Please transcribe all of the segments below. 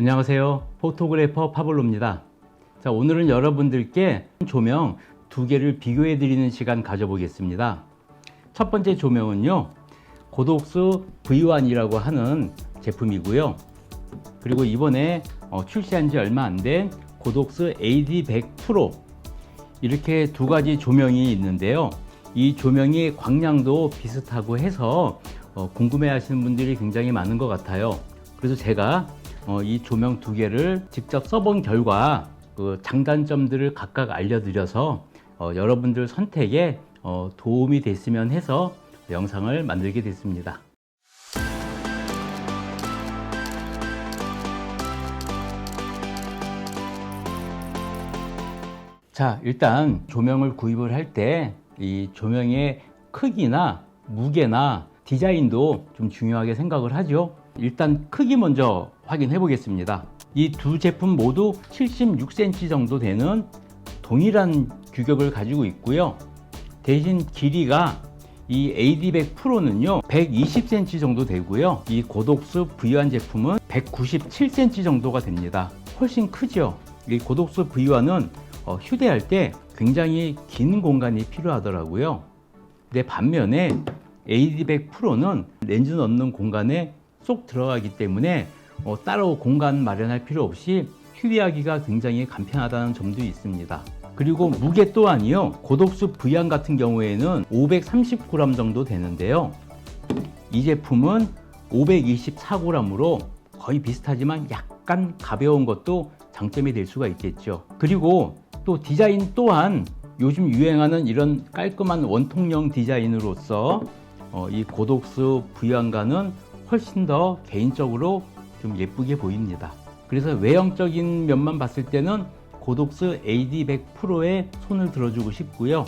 안녕하세요. 포토그래퍼 파블로입니다. 자, 오늘은 여러분들께 조명 두 개를 비교해 드리는 시간 가져보겠습니다. 첫 번째 조명은요. 고독수 V1이라고 하는 제품이고요. 그리고 이번에 어, 출시한 지 얼마 안 된 고독수 AD100 프로 이렇게 두 가지 조명이 있는데요. 이 조명이 광량도 비슷하고 해서 어, 궁금해 하시는 분들이 굉장히 많은 것 같아요. 그래서 제가 어, 이 조명 두 개를 직접 써본 결과 그 장단점들을 각각 알려드려서 어, 여러분들 선택에 어, 도움이 됐으면 해서 영상을 만들게 됐습니다. 자, 일단 조명을 구입을 할 때 이 조명의 크기나 무게나 디자인도 좀 중요하게 생각을 하죠. 일단 크기 먼저 확인해 보겠습니다. 이 두 제품 모두 76cm 정도 되는 동일한 규격을 가지고 있고요. 대신 길이가 이 AD100 프로는요 120cm 정도 되고요 이 고독수 V1 제품은 197cm 정도가 됩니다 훨씬 크죠 이 고독수 V1은 어, 휴대할 때 굉장히 긴 공간이 필요하더라고요 근데 반면에 AD100 프로는 렌즈 넣는 공간에 쏙 들어가기 때문에 어, 따로 공간 마련할 필요 없이 휴대하기가 굉장히 간편하다는 점도 있습니다. 그리고 무게 또한이요 고독수 V안 같은 경우에는 530g 정도 되는데요. 이 제품은 524g으로 거의 비슷하지만 약간 가벼운 것도 장점이 될 수가 있겠죠. 그리고 또 디자인 또한 요즘 유행하는 이런 깔끔한 원통형 디자인으로서 어, 이 고독수 V안과는 훨씬 더 개인적으로 좀 예쁘게 보입니다 그래서 외형적인 면만 봤을 때는 고독스 AD100 프로에 손을 들어주고 싶고요.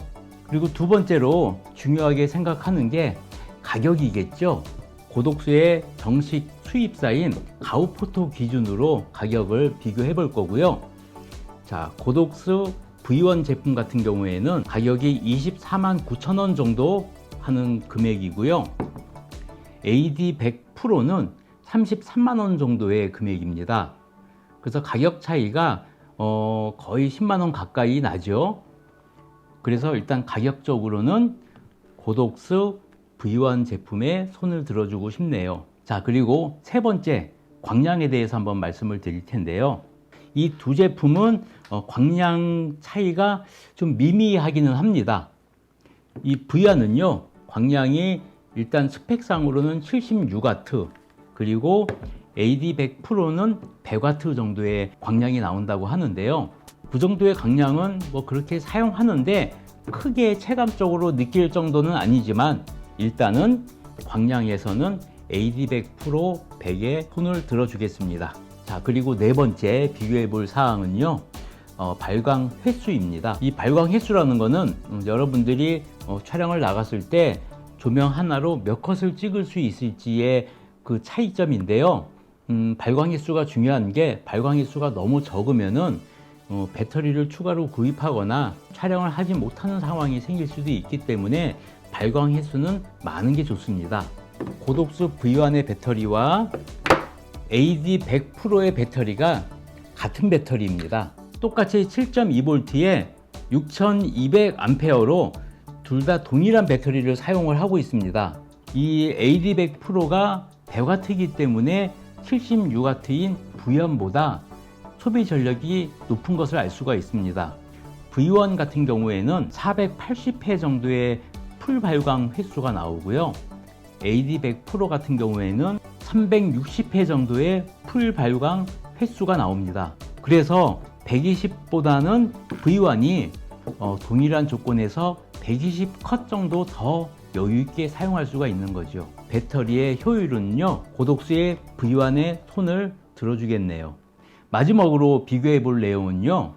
그리고 두 번째로 중요하게 생각하는 게 가격이겠죠. 고독수의 정식 수입사인 가우포토 기준으로 가격을 비교해 볼 거고요. 자, 고독수 V1 제품 같은 경우에는 가격이 24만 9천 원 정도 하는 금액이고요. AD100 프로는 33만 원 정도의 금액입니다. 그래서 가격 차이가 어, 거의 10만 원 가까이 나죠. 그래서 일단 가격적으로는 고독스 V1 제품에 손을 들어주고 싶네요. 자, 그리고 세 번째 광량에 대해서 한번 말씀을 드릴 텐데요. 이 두 제품은 어, 광량 차이가 좀 미미하기는 합니다. 이 V1은요, 광량이 일단 스펙상으로는 76W, 그리고 AD100 프로는 100W 정도의 광량이 나온다고 하는데요. 그 정도의 광량은 뭐 그렇게 사용하는데 크게 체감적으로 느낄 정도는 아니지만 일단은 광량에서는 AD100 프로 100에 손을 들어주겠습니다. 자, 그리고 네 번째 비교해 볼 사항은요. 어, 발광 횟수입니다. 이 발광 횟수라는 거는 음, 여러분들이 어, 촬영을 나갔을 때 조명 하나로 몇 컷을 찍을 수 있을지의 그 차이점인데요. 음, 발광 횟수가 중요한 게 발광 횟수가 너무 적으면은 어, 배터리를 추가로 구입하거나 촬영을 하지 못하는 상황이 생길 수도 있기 때문에 발광 횟수는 많은 게 좋습니다. 고독수 V1의 배터리와 AD100 프로의 배터리가 같은 배터리입니다. 똑같이 7.2V에 6200A로 둘 다 동일한 배터리를 사용을 하고 있습니다. 이 AD100 프로가 100W이기 때문에 76W인 V1보다 소비 전력이 높은 것을 알 수가 있습니다. V1 같은 경우에는 480회 정도의 풀 발광 횟수가 나오고요. AD100 프로 같은 경우에는 360회 정도의 풀 발광 횟수가 나옵니다. 그래서 120보다는 V1이 어, 동일한 조건에서 120컷 정도 더 여유있게 사용할 수가 있는 거죠. 배터리의 효율은요, 고독수의 V1에 손을 들어주겠네요. 마지막으로 비교해 볼 내용은요,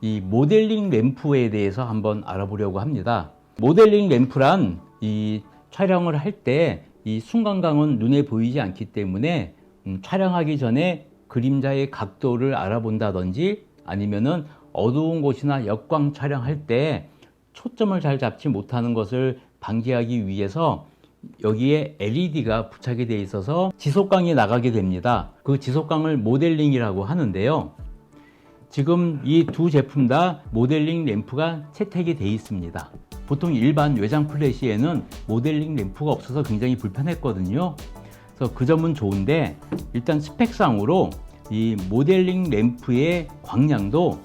이 모델링 램프에 대해서 한번 알아보려고 합니다. 모델링 램프란 이 촬영을 할 때 이 순간광은 눈에 보이지 않기 때문에 음, 촬영하기 전에 그림자의 각도를 알아본다든지 아니면은 어두운 곳이나 역광 촬영할 때 초점을 잘 잡지 못하는 것을 방지하기 위해서 여기에 LED가 부착이 되어 있어서 지속광이 나가게 됩니다. 그 지속광을 모델링이라고 하는데요. 지금 이 두 제품 다 모델링 램프가 채택이 되어 있습니다. 보통 일반 외장 플래시에는 모델링 램프가 없어서 굉장히 불편했거든요. 그래서 그 점은 좋은데 일단 스펙상으로 이 모델링 램프의 광량도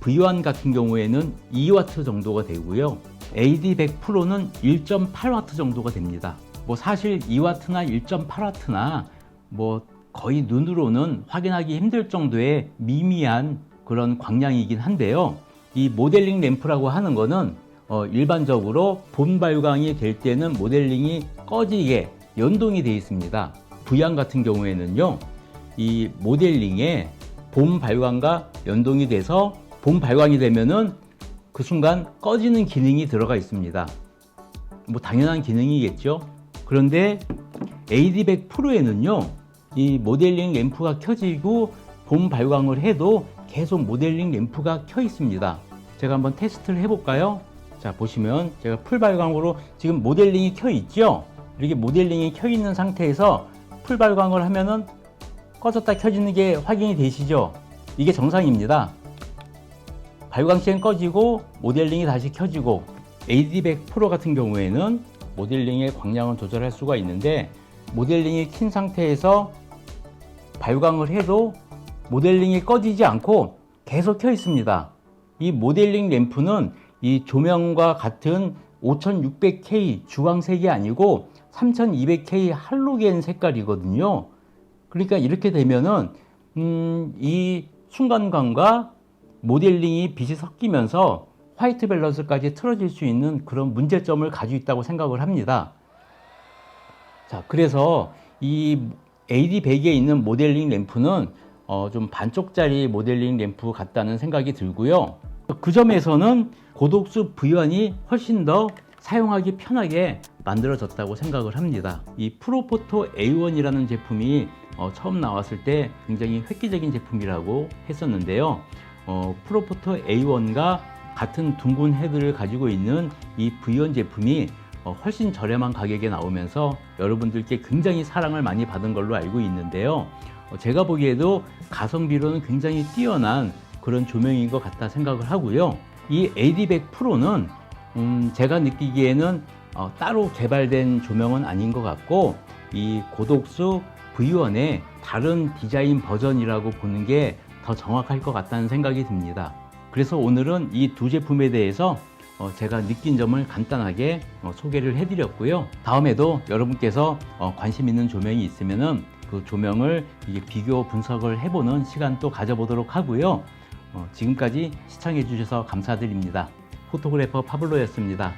V1 같은 경우에는 2W 정도가 되고요. AD100 프로는 1.8W 정도가 됩니다. 뭐 사실 2W나 1.8W나 뭐 거의 눈으로는 확인하기 힘들 정도의 미미한 그런 광량이긴 한데요. 이 모델링 램프라고 하는 거는 어, 일반적으로 본 발광이 될 때는 모델링이 꺼지게 연동이 되어 있습니다. V양 같은 경우에는요, 이 모델링에 봄 발광과 연동이 돼서 봄 발광이 되면은 그 순간 꺼지는 기능이 들어가 있습니다. 뭐 당연한 기능이겠죠. 그런데 AD100 프로에는요, 이 모델링 램프가 켜지고 봄 발광을 해도 계속 모델링 램프가 켜 있습니다. 제가 한번 테스트를 해볼까요? 자, 보시면 제가 풀 발광으로 지금 모델링이 켜 있죠? 이렇게 모델링이 켜 있는 상태에서 풀 발광을 하면은 꺼졌다 켜지는 게 확인이 되시죠? 이게 정상입니다. 발광 시엔 꺼지고 모델링이 다시 켜지고 AD100 프로 같은 경우에는 모델링의 광량을 조절할 수가 있는데 모델링이 킨 상태에서 발광을 해도 모델링이 꺼지지 않고 계속 켜 있습니다. 이 모델링 램프는 이 조명과 같은 5600K 주광색이 아니고 3200K 할로겐 색깔이거든요. 그러니까 이렇게 되면은 음, 이 순간광과 모델링이 빛이 섞이면서 화이트 밸런스까지 틀어질 수 있는 그런 문제점을 가지고 있다고 생각을 합니다. 자, 그래서 이 AD100에 있는 모델링 램프는 어, 좀 반쪽짜리 모델링 램프 같다는 생각이 들고요. 그 점에서는 고독수 V1이 훨씬 더 사용하기 편하게 만들어졌다고 생각을 합니다. 이 프로포토 A1이라는 제품이 어, 처음 나왔을 때 굉장히 획기적인 제품이라고 했었는데요. 어, 프로포토 A1과 같은 둥근 헤드를 가지고 있는 이 V1 제품이 어, 훨씬 저렴한 가격에 나오면서 여러분들께 굉장히 사랑을 많이 받은 걸로 알고 있는데요. 어, 제가 보기에도 가성비로는 굉장히 뛰어난 그런 조명인 것 같다 생각을 하고요. 이 AD100 프로는 음, 제가 느끼기에는 어, 따로 개발된 조명은 아닌 것 같고 이 고독수 V1의 다른 디자인 버전이라고 보는 게 더 정확할 것 같다는 생각이 듭니다. 그래서 오늘은 이 두 제품에 대해서 어, 제가 느낀 점을 간단하게 어, 소개를 해드렸고요. 다음에도 여러분께서 어, 관심 있는 조명이 있으면은 그 조명을 비교 분석을 해보는 시간 또 가져보도록 하고요. 어, 지금까지 시청해 주셔서 감사드립니다. 포토그래퍼 파블로였습니다.